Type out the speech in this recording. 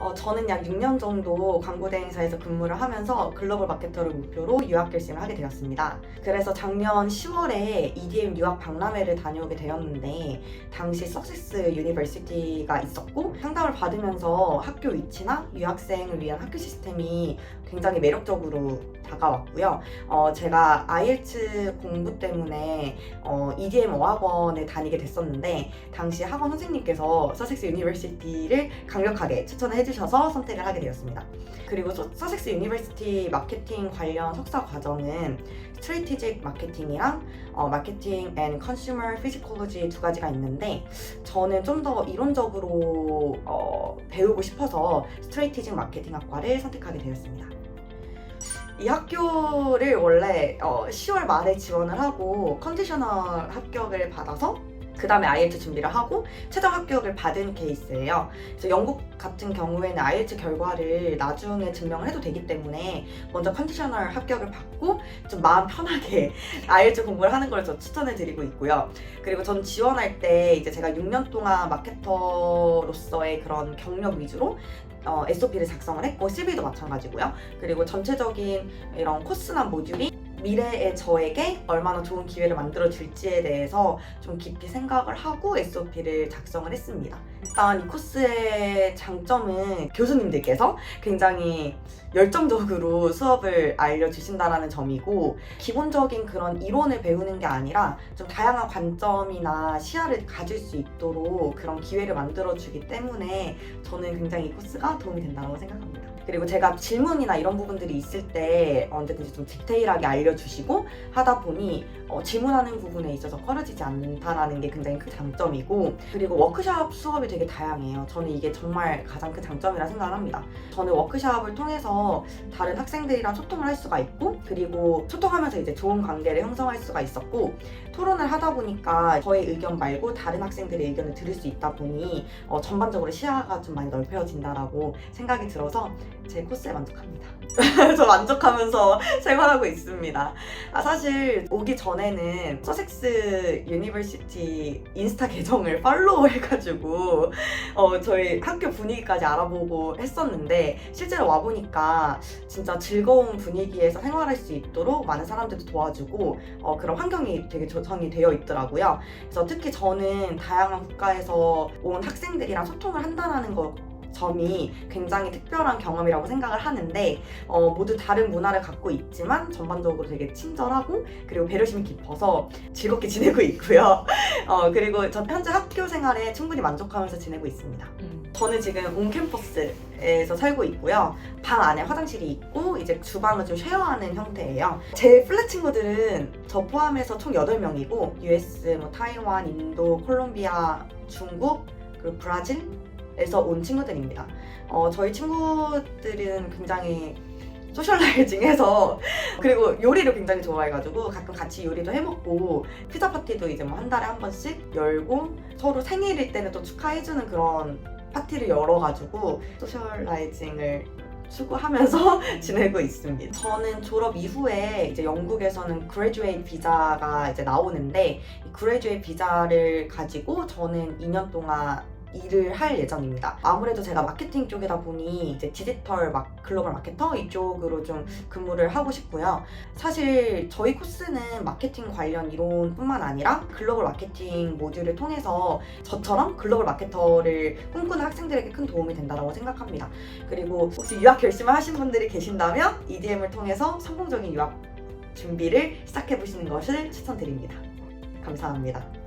어, 저는 약 6년 정도 광고 대행사에서 근무를 하면서 글로벌 마케터를 목표로 유학 결심을 하게 되었습니다. 그래서 작년 10월에 EDM 유학 박람회를 다녀오게 되었는데 당시 석세스 유니버시티가 있었고 상담을 받으면서 학교 위치나 유학생을 위한 학교 시스템이 굉장히 매력적으로 다가왔고요. 어, 제가 IELTS 공부 때문에 어, EDM 어학원을 다니게 됐었는데 당시 학원 선생님께서 서섹스 유니버시티를 강력하게 추천을 해주 셔서 선택을 하게 되었습니다. 그리고 서, 서섹스 유니버시티 마케팅 관련 석사 과정은 스트레이티직 마케팅이랑 어, 마케팅 앤 컨슈머 피지컬로지 두 가지가 있는데 저는 좀 더 이론적으로 어, 배우고 싶어서 스트레이티직 마케팅 학과를 선택하게 되었습니다. 이 학교를 원래 어, 10월 말에 지원을 하고 컨디셔널 합격을 받아서 그 다음에 IELTS 준비를 하고 최종 합격을 받은 케이스예요. 그래서 영국 같은 경우에는 IELTS 결과를 나중에 증명을 해도 되기 때문에 먼저 컨디셔널 합격을 받고 좀 마음 편하게 IELTS 공부를 하는 걸 저 추천해 드리고 있고요. 그리고 전 지원할 때 이제 제가 6년 동안 마케터로서의 그런 경력 위주로 어, SOP를 작성을 했고 CV도 마찬가지고요. 그리고 전체적인 이런 코스나 모듈이 미래의 저에게 얼마나 좋은 기회를 만들어 줄지에 대해서 좀 깊이 생각을 하고 SOP를 작성을 했습니다. 일단 이 코스의 장점은 교수님들께서 굉장히 열정적으로 수업을 알려주신다는 점이고 기본적인 그런 이론을 배우는 게 아니라 좀 다양한 관점이나 시야를 가질 수 있도록 그런 기회를 만들어 주기 때문에 저는 굉장히 이 코스가 도움이 된다고 생각합니다. 그리고 제가 질문이나 이런 부분들이 있을 때 언제든지 좀 디테일하게 알려주시고 하다 보니 어, 질문하는 부분에 있어서 꺼려지지 않다라는 게 굉장히 큰 장점이고 그리고 워크샵 수업이 되게 다양해요. 저는 이게 정말 가장 큰 장점이라 생각을 합니다. 저는 워크샵을 통해서 다른 학생들이랑 소통을 할 수가 있고 그리고 소통하면서 이제 좋은 관계를 형성할 수가 있었고 토론을 하다 보니까 저의 의견 말고 다른 학생들의 의견을 들을 수 있다 보니 어, 전반적으로 시야가 좀 많이 넓혀진다라고 생각이 들어서 제 코스에 만족합니다. 저 만족하면서 생활하고 있습니다. 아, 사실 오기 전에는 서섹스 유니버시티 인스타 계정을 팔로우 해가지고 어, 저희 학교 분위기까지 알아보고 했었는데 실제로 와보니까 진짜 즐거운 분위기에서 생활할 수 있도록 많은 사람들도 도와주고 어, 그런 환경이 되게 조성이 되어 있더라고요. 그래서 특히 저는 다양한 국가에서 온 학생들이랑 소통을 한다는 것 점이 굉장히 특별한 경험이라고 생각을 하는데 어, 모두 다른 문화를 갖고 있지만 전반적으로 되게 친절하고 그리고 배려심이 깊어서 즐겁게 지내고 있고요. 어, 그리고 저 현재 학교 생활에 충분히 만족하면서 지내고 있습니다. 저는 지금 온 캠퍼스에서 살고 있고요. 방 안에 화장실이 있고 이제 주방을 좀 쉐어하는 형태예요. 제 플랫 친구들은 저 포함해서 총 8명이고 US, 뭐 타이완, 인도, 콜롬비아, 중국, 그리고 브라질 에서 온 친구들입니다. 어, 저희 친구들은 굉장히 소셜라이징해서 그리고 요리를 굉장히 좋아해가지고 가끔 같이 요리도 해먹고 피자 파티도 이제 뭐 한 달에 한 번씩 열고 서로 생일일 때는 또 축하해주는 그런 파티를 열어가지고 소셜라이징을 추구하면서 지내고 있습니다. 저는 졸업 이후에 이제 영국에서는 그레듀에이트 비자가 이제 나오는데 이 그레듀에이트 비자를 가지고 저는 2년 동안 일을 할 예정입니다. 아무래도 제가 마케팅 쪽이다 보니 이제 디지털 막 글로벌 마케터 이쪽으로 좀 근무를 하고 싶고요. 사실 저희 코스는 마케팅 관련 이론뿐만 아니라 글로벌 마케팅 모듈을 통해서 저처럼 글로벌 마케터를 꿈꾸는 학생들에게 큰 도움이 된다고 생각합니다. 그리고 혹시 유학 결심을 하신 분들이 계신다면 EDM을 통해서 성공적인 유학 준비를 시작해 보시는 것을 추천드립니다. 감사합니다.